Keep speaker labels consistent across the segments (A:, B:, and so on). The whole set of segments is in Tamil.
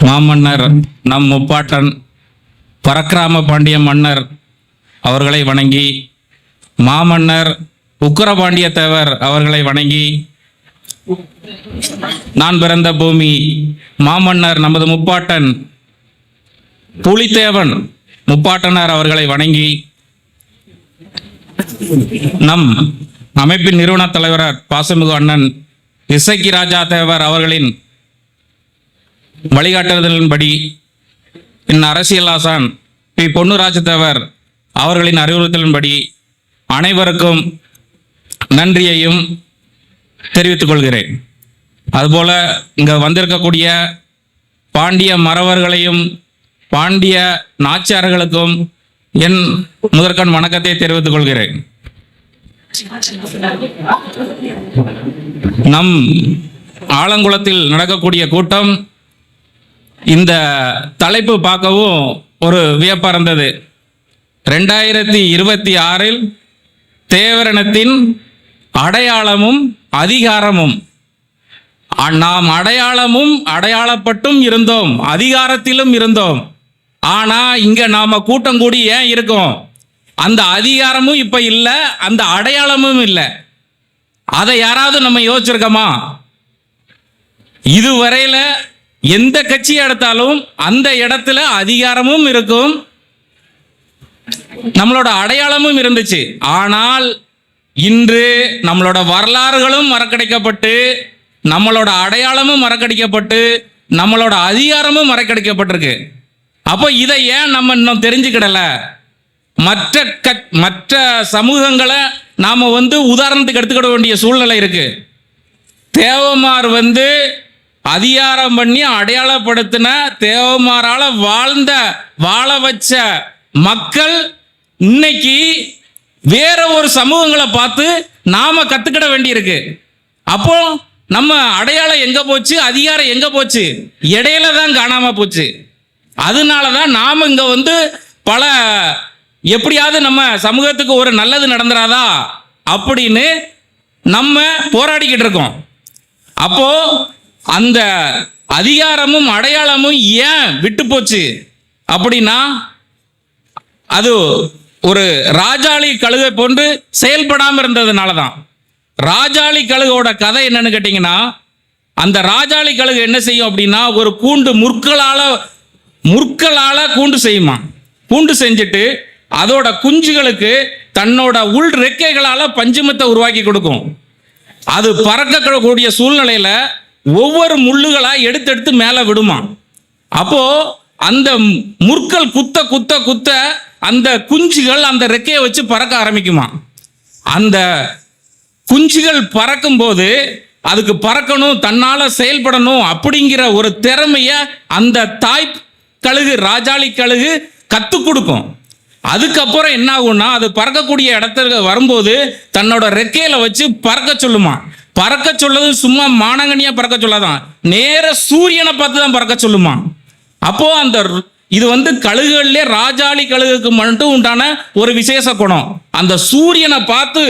A: மாமன்னர் நம் முப்பாட்டன் பரக்கிராம பாண்டிய மன்னர் அவர்களை வணங்கி மாமன்னர் உக்கிரபாண்டிய தேவர் அவர்களை வணங்கி நான் பிறந்த பூமி மாமன்னர் நமது முப்பாட்டன் புலித்தேவன் முப்பாட்டனார் அவர்களை வணங்கி நம் அமைப்பின் நிறுவன தலைவர் பாசமிகு அண்ணன் இசக்கி ராஜா தேவர் அவர்களின் வழிகாட்டுதலின்படி என் அரசியல் ஆசான் பி. பொன்னுராஜ தேவர் அவர்களின் அறிவுறுத்தலின்படி அனைவருக்கும் நன்றியையும் தெரிவித்துக் கொள்கிறேன். அதுபோல இங்கே வந்திருக்கக்கூடிய பாண்டிய மறவர்களையும் பாண்டிய நாச்சியார்களுக்கும் என் முதற்கண் வணக்கத்தை தெரிவித்துக் கொள்கிறேன். நம் ஆலங்குளத்தில் நடக்கக்கூடிய கூட்டம் இந்த தலைப்பு பார்க்கவும் ஒரு வியப்பா இருந்தது. ரெண்டாயிரத்தி இருபத்தி ஆறில் தேவரணத்தின் அடையாளமும் அதிகாரமும். நாம் அடையாளமும் அடையாளப்பட்டும் இருந்தோம் அதிகாரத்திலும் இருந்தோம். ஆனா இங்க நாம கூட்டம் கூடி ஏன் இருக்கோம்? அந்த அதிகாரமும் இப்ப இல்ல அந்த அடையாளமும் இல்லை. அதை யாராவது நம்ம யோசிச்சிருக்கோமா? இதுவரையில எந்த கட்சி எடுத்தாலும் அந்த இடத்துல அதிகாரமும் இருக்கும். நம்மளோட அடையாளமும் இருந்துச்சு. ஆனால் இன்று நம்மளோட வரலாறுகளும் மறக்கடிக்கப்பட்டு நம்மளோட அடையாளமும் மறக்கடிக்கப்பட்டு நம்மளோட அதிகாரமும் மறக்கடிக்கப்பட்டிருக்கு. அப்போ இதை ஏன் நம்ம இன்னும் தெரிஞ்சுக்கிடல? மற்ற க மற்ற சமூகங்களை நாம் வந்து உதாரணத்துக்கு எடுத்துக்கிட வேண்டிய சூழ்நிலை இருக்கு. தேவமார் வந்து அதிகாரம் பண்ணி அடையாளப்படுத்தின தேவமாரால வாழ்ந்த வாழ வச்ச மக்கள் இன்னைக்கு வேற ஒரு சமூகங்களை பார்த்து நாம கத்துக்கிட வேண்டியிருக்கு. அப்போ நம்ம அடையாளம் எங்க போச்சு? அதிகாரம் எங்க போச்சு? இடையில தான் காணாம போச்சு. அதனால தான் நாம இங்க வந்து பல எப்படியாவது நம்ம சமூகத்துக்கு ஒரு நல்லது நடந்துராதா? அப்படின்னு நம்ம போராடிக்கிட்டு இருக்கோம். அப்போ அந்த அதிகாரமும் அடையாளமும் ஏன் விட்டு போச்சு? அப்படின்னா அது ஒரு ராஜாளி கழுகை போன்று செயல்படாமல் இருந்ததுனால தான் ராஜாளி கழுகோட கதை என்னன்னு கேட்டிங்கன்னா அந்த ராஜாளி கழுகு என்ன செய்யும் அப்படின்னா ஒரு கூண்டு முற்களால் முற்களால் கூண்டு செய்யுமா? கூண்டு செஞ்சுட்டு அதோட குஞ்சுகளுக்கு தன்னோட உள் ரெக்கைகளால் பஞ்சுமத்தை உருவாக்கி கொடுக்கும். அது பறக்கக்கூடிய சூழ்நிலையில் ஒவ்வொரு முள்ளுகளா எடுத்து எடுத்து மேலே விடுமா? அப்போ அந்த முற்கள் குத்த குத்த குத்த அந்த குஞ்சுகள் அந்த ரெக்கையை வச்சு பறக்க ஆரம்பிக்குமா? அந்த குஞ்சுகள் பறக்கும்போது அதுக்கு பறக்கணும் தன்னால் செயல்படணும் அப்படிங்கிற ஒரு திறமைய அந்த தாய் கழுகு ராஜாளி கழுகு கற்று கொடுக்கும். அதுக்கப்புறம் என்ன ஆகும்னா அது பறக்கக்கூடிய இடத்துக்கு வரும்போது தன்னோட ரெக்கையில வச்சு பறக்க சொல்லுமா? பறக்க சொல்லது சும்மா மானங்கனியா பறக்க சொல்லாதான். நேர சூரியனை பார்த்து தான் பறக்க சொல்லுமா. அப்போ அந்த இது வந்து கழுகுகள்லே ராஜாளி கழுகுக்கு மட்டும் உண்டான ஒரு விசேஷ குணம். அந்த சூரியனை பார்த்து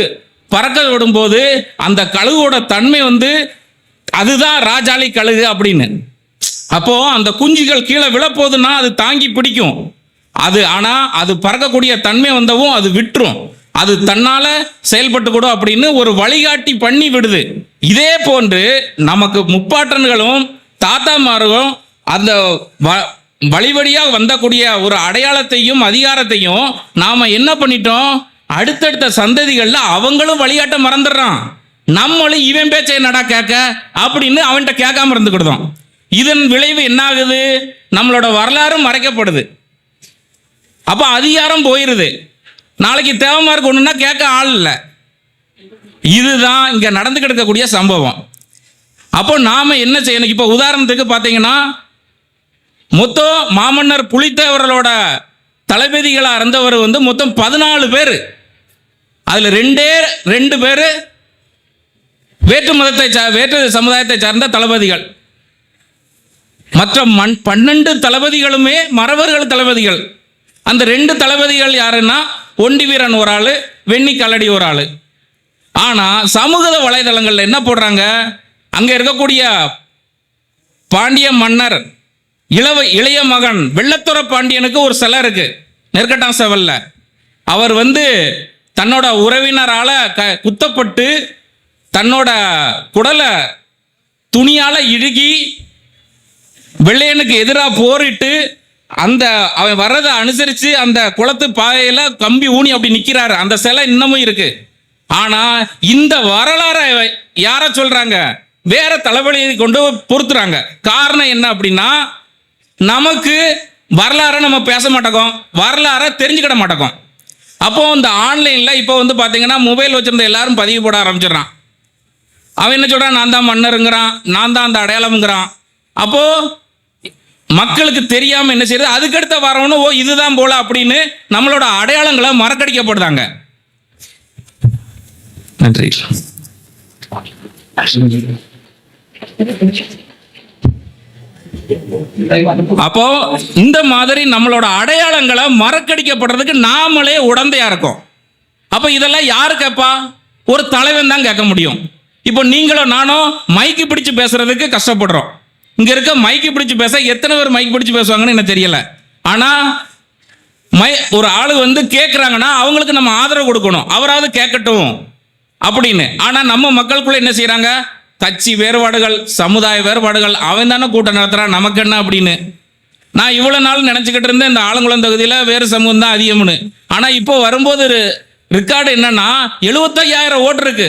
A: பறக்க விடும்போது அந்த கழுகோட தன்மை வந்து அதுதான் ராஜாளி கழுகு அப்படின்னு. அப்போ அந்த குஞ்சுகள் கீழே விழப்போகுதுன்னா அது தாங்கி பிடிக்கும். அது ஆனா அது பறக்கக்கூடிய தன்மை வந்தவும் அது விட்டுரும். அது தன்னால செயல்பட்டு கூட அப்படின்னு ஒரு வழிகாட்டி பண்ணி விடுது. இதே போன்று நமக்கு முப்பாட்டன்களும் தாத்தாமார்களும் அந்த வ- வழி வழியாக வந்தக்கூடிய ஒரு அடையாளத்தையும் அதிகாரத்தையும் நாம என்ன பண்ணிட்டோம்? அடுத்தடுத்த சந்ததிகளில் அவங்களும் வழிகாட்ட மறந்துடுறான். நம்மளும் இவன் பேச்சை என்னடா கேட்க? அப்படின்னு அவன்கிட்ட கேட்காம இருந்துக்கிடுதோம். இதன் விளைவு என்ன ஆகுது நம்மளோட வரலாறும் மறைக்கப்படுது. அப்போ அதிகாரம் போயிருது. நாளைக்கு தேவமார்க்கு ஒன்றுன்னா கேட்க ஆள் இல்லை. இதுதான் இங்கே நடந்து கிடக்கக்கூடிய சம்பவம். அப்போ நாம் என்ன செய்யணும்? இப்போ உதாரணத்துக்கு பார்த்தீங்கன்னா மொத்தம் மாமன்னர் புலித்தேவர்களோட தளபதிகளாக இருந்தவர் வந்து மொத்தம் பதினாலு பேர். அதில் ரெண்டே ரெண்டு பேர் வேற்று மதத்தை வேற்று சமுதாயத்தை சார்ந்த தளபதிகள். மற்ற மண் பன்னெண்டு தளபதிகளுமே மறவர்கள் தளபதிகள். அந்த ரெண்டு தளபதிகள் யாருன்னா ஒண்டி வீரன் ஒரு ஆள் வெண்ணி கல்லடி ஒரு ஆள். ஆனால் சமூக வலைதளங்களில் என்ன போடுறாங்க? அங்கே இருக்கக்கூடிய பாண்டிய மன்னர் இளவ இளைய மகன் வெள்ளத்துற பாண்டியனுக்கு ஒரு சிலை இருக்கு நெற்கட்டான் செவல்ல. அவர் வந்து தன்னோட உறவினரால் க குத்தப்பட்டு தன்னோட குடலை துணியால் இழுகி வெள்ளையனுக்கு எதிராக போரிட்டு அந்த அவன் வர்றதை அனுசரித்து அந்த குளத்து பாதையில கம்பி ஊனி அப்படி நிற்கிறாரு அந்த சிலை இன்னமும் இருக்கு. ஆனா இந்த வரலாறை யார சொல்றாங்க? வேற தலைவலியை கொண்டு பொறுத்துறாங்க. காரணம் என்ன அப்படின்னா நமக்கு வரலாறை நம்ம பேச மாட்டோம். வரலாறை தெரிஞ்சுக்கிட மாட்டோம். அப்போ இந்த ஆன்லைனில் இப்போ வந்து பார்த்தீங்கன்னா மொபைல் வச்சிருந்த எல்லாரும் பதிவு போட ஆரம்பிச்சிடுறான். அவன் என்ன சொல்றான்? நான் தான் மன்னருங்கிறான். நான் தான் அந்த அடையாளம்ங்கிறான். அப்போ மக்களுக்கு தெரியாம என்ன செய்யுது அதுக்கடுத்த வரவனு ஓ இதுதான் போல அப்படின்னு நம்மளோட அடையாளங்களை மறக்கடிக்கப்படுதாங்க. நன்றி. அப்போ இந்த மாதிரி நம்மளோட அடையாளங்களை மறக்கடிக்கப்படுறதுக்கு நாமளே உடந்தையா இருக்கோம். அப்ப இதெல்லாம் யாரு கேட்பா ஒரு தலைவன் தான் கேட்க முடியும். இப்போ நீங்களும் நானும் மைக்கு பிடிச்சு பேசுறதுக்கு கஷ்டப்படுறோம். இங்க இருக்க மைக்கு பிடிச்சு பேச எத்தனை பேர் மைக் பிடிச்சு பேசுவாங்கன்னு எனக்கு தெரியல. ஆனா மை ஒரு ஆளு வந்து கேட்குறாங்கன்னா அவங்களுக்கு நம்ம ஆதரவு கொடுக்கணும். அவராவது கேட்கட்டும் அப்படின்னு. ஆனால் நம்ம மக்களுக்குள்ள என்ன செய்கிறாங்க கட்சி வேறுபாடுகள் சமுதாய வேறுபாடுகள் அவன் தானே கூட்டம் நடத்துகிறான் நமக்கு என்ன அப்படின்னு. நான் இவ்வளோ நாள் நினச்சிக்கிட்டு இருந்தேன் இந்த ஆலங்குளம் தகுதியில் வேறு சமூகம் தான் அதிகம்னு. ஆனால் இப்போ வரும்போது ரெக்கார்டு என்னன்னா எழுபத்தையாயிரம் ஓட்டு இருக்கு.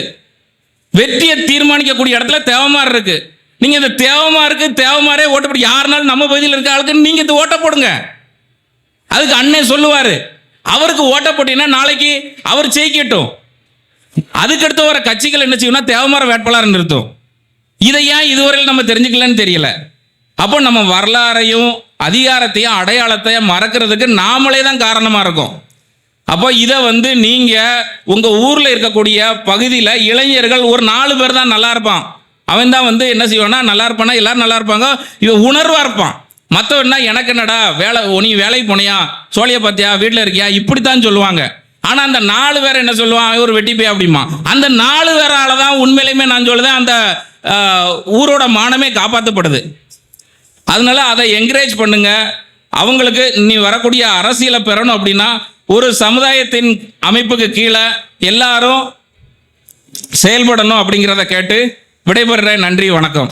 A: வெற்றியை தீர்மானிக்கக்கூடிய இடத்துல தேவமார் இருக்குது நீங்க இந்த தேவமாருக்கு தேவமாரே ஓட்டு போட்டு யாருனாலும் நம்ம பகுதியில் இருக்க ஆளுக்குன்னு நீங்க இந்த ஓட்டை போடுங்க. அதுக்கு அண்ணன் சொல்லுவார் அவருக்கு ஓட்ட போட்டீங்கன்னா நாளைக்கு அவர் ஜெயிக்கட்டும். அதுக்கடுத்து வர கட்சிகள் என்ன செய்யணும்னா தேவமர வேட்பாளர் நிறுத்தும். இதை ஏன் இதுவரையில் நம்ம தெரிஞ்சுக்கலன்னு தெரியல. அப்போ நம்ம வரலாறையும் அதிகாரத்தையும் அடையாளத்தையும் மறக்கிறதுக்கு நாமளே தான் காரணமாக இருக்கும். அப்போ இதை வந்து நீங்கள் உங்கள் ஊரில் இருக்கக்கூடிய பகுதியில் இளைஞர்கள் ஒரு நாலு பேர் தான் நல்லா இருப்பான். அவன் தான் வந்து என்ன செய்வானா நல்லா இருப்பானா எல்லாரும் நல்லா இருப்பாங்க. இவன் உணர்வாக இருப்பான். மற்றவன்னா எனக்கு என்னடா வேலை நீ வேலைக்கு போனியா? சோழிய பார்த்தியா வீட்டில் இருக்கியா? இப்படித்தான் சொல்லுவாங்க. ஆனால் அந்த நாலு பேர் என்ன சொல்லுவான்? ஒரு வெட்டி போய் அப்படிமா. அந்த நாலு பேரால தான் உண்மையிலுமே நான் சொல்லுதேன் அந்த ஊரோட மானமே காப்பாற்றப்படுது அதனால அதை என்கரேஜ் பண்ணுங்க. அவங்களுக்கு நீ வரக்கூடிய அரசியலை பெறணும் அப்படின்னா ஒரு சமுதாயத்தின் அமைப்புக்கு கீழே எல்லாரும் செயல்படணும் அப்படிங்கிறத கேட்டு விடைபெறுறேன் நன்றி வணக்கம்.